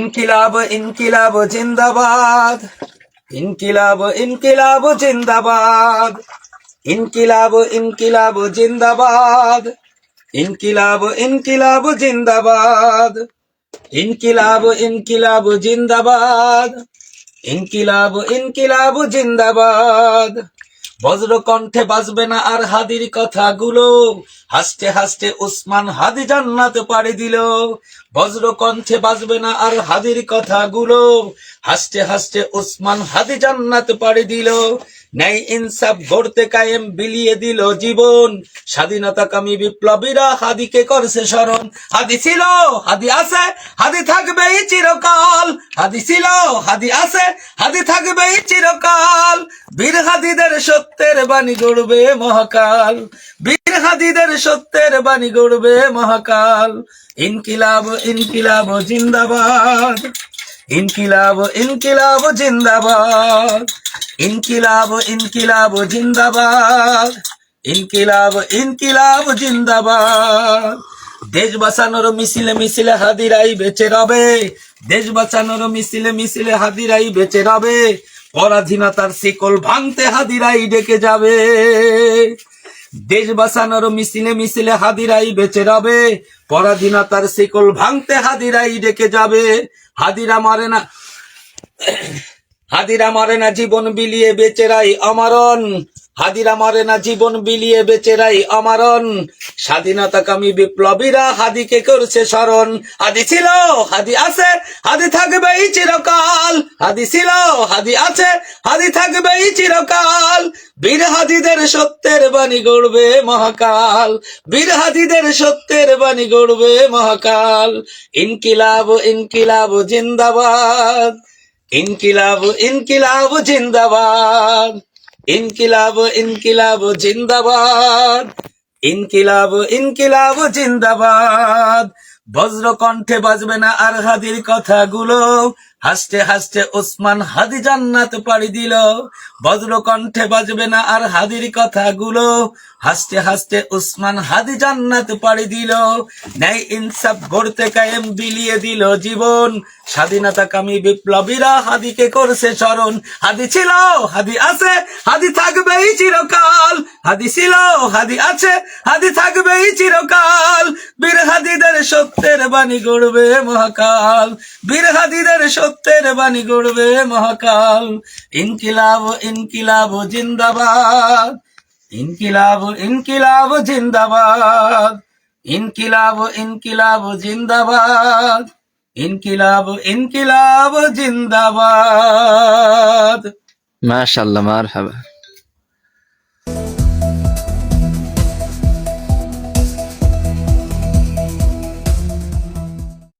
ইনকিলাব ইনকিলাব, জিন্দাবাদ। ইনকিলাব ইনকিলাব, জিন্দাবাদ। ইনকিলাব ইনকিলাব, জিন্দাবাদ। ইনকিলাব ইনকিলাব, জিন্দাবাদ। ইনকিলাব ইনকিলাব, জিন্দাবাদ। ইনকিলাব ইনকিলাব, জিন্দাবাদ। বজ্র কণ্ঠে বাজবে না আর হাদির কথাগুলো। হাসতে হাসতে উসমান হাদি জান্নাত পাড়ি দিল। বজ্র কণ্ঠে বাজবে না আর হাদির কথাগুলো। হাসতে হাসতে উসমান হাদি জান্নাত পাড়ি দিল। ন্যায় ইনসাফ গড়তে কায়েম বিলিয়ে দিল জীবন। স্বাধীনতা কামী বিপ্লবীরা হাদিকে করছে স্মরণ। হাদি ছিল, হাদি আছে, হাদি থাকবেই চিরকাল। হাদি ছিল, হাদি আছে, হাদি থাকবেই চিরকাল। বীর হাদিদের সত্যের বাণী গড়বে মহাকাল। বীর হাদিদের সত্যের বাণী গড়বে মহাকাল। ইনকিলাব ইনকিলাব, জিন্দাবাদ। ইনকিলাব ইনকিলাব জিন্দাবাদ। ইনকিলাব ইনকিলাব জিন্দাবাদ। ইনকিলাব ইনকিলাব জিন্দাবাদ। দেশ বাঁচানোর মিছিলে মিছিলে হাদিরাই বেঁচে রবে। দেশ বাঁচানোর মিছিলে মিছিলে হাদিরাই বেঁচে রবে। পরাধীনতার শিকল ভাঙতে হাদিরাই ডেকে যাবে। দেশ বাঁচানোর মিছিলে মিছিলে হাদিরাই বেঁচে রবে পরাধীনতার শিকল ভাঙতে হাদিরাই ডেকে যাবে। হাদিরা মারে না, হাদিরা মারে না জীবন বিলিয়ে বেচেরাই অমরণ হাদিরা মারে না জীবন বিলিয়ে বেচেরাই অমরণ। স্বাধীনতাকামী বিপ্লবীরা হাদিকে করছে স্মরণ। হাদি ছিল, হাদি আছে, হাদি থাকবেই চিরকাল। হাদি ছিল, হাদি আছে, হাদি থাকবেই চিরকাল। বীর হাদিদের সত্যের বাণী গড়বে মহাকাল। বীর হাদিদের সত্যের বাণী গড়বে মহাকাল। ইনকিলাব ইনকিলাব, জিন্দাবাদ। ইনকিলাব ইনকিলাব, জিন্দাবাদ। ইনকিলাব ইনকিলাব জিন্দাবাদ। ইনকিলাব ইনকিলাব জিন্দাবাদ। বজ্র কণ্ঠে বাজবে না আর হাদির কথাগুলো। হাসতে হাসতে ওসমান হাদি জান্নাত পাড়ি দিল। বজ্র কণ্ঠে বাজবে না আর হাদির কথাগুলো। হাসতে হাসতে উসমান হাদি জান্নাত পাড়ি দিল। ন্যায় ইনসাফ গড়তে কায়েম বিলিয়ে দিল জীবন। স্বাধীনতা কামী বিপ্লবীরা হাদিকে করছে স্মরণ। হাদি ছিল, হাদি আছে, হাদি থাকবেই চিরকাল। হাদি ছিল, হাদি আছে, হাদি থাকবেই চিরকাল। বীর হাদিদের সত্যের বাণী গড়বে মহাকাল। বীর হাদিদের সত্যের বাণী গড়বে মহাকাল। ইনকিলাব ইনকিলাব, জিন্দাবাদ। ইনকিলাব ইনকিলাব, জিন্দাবাদ। ইনকিলাব ইনকিলাব, জিন্দাবাদ। ইনকিলাব ইনকিলাব, জিন্দাবাদ। মাশাল্লাহ মার হাবা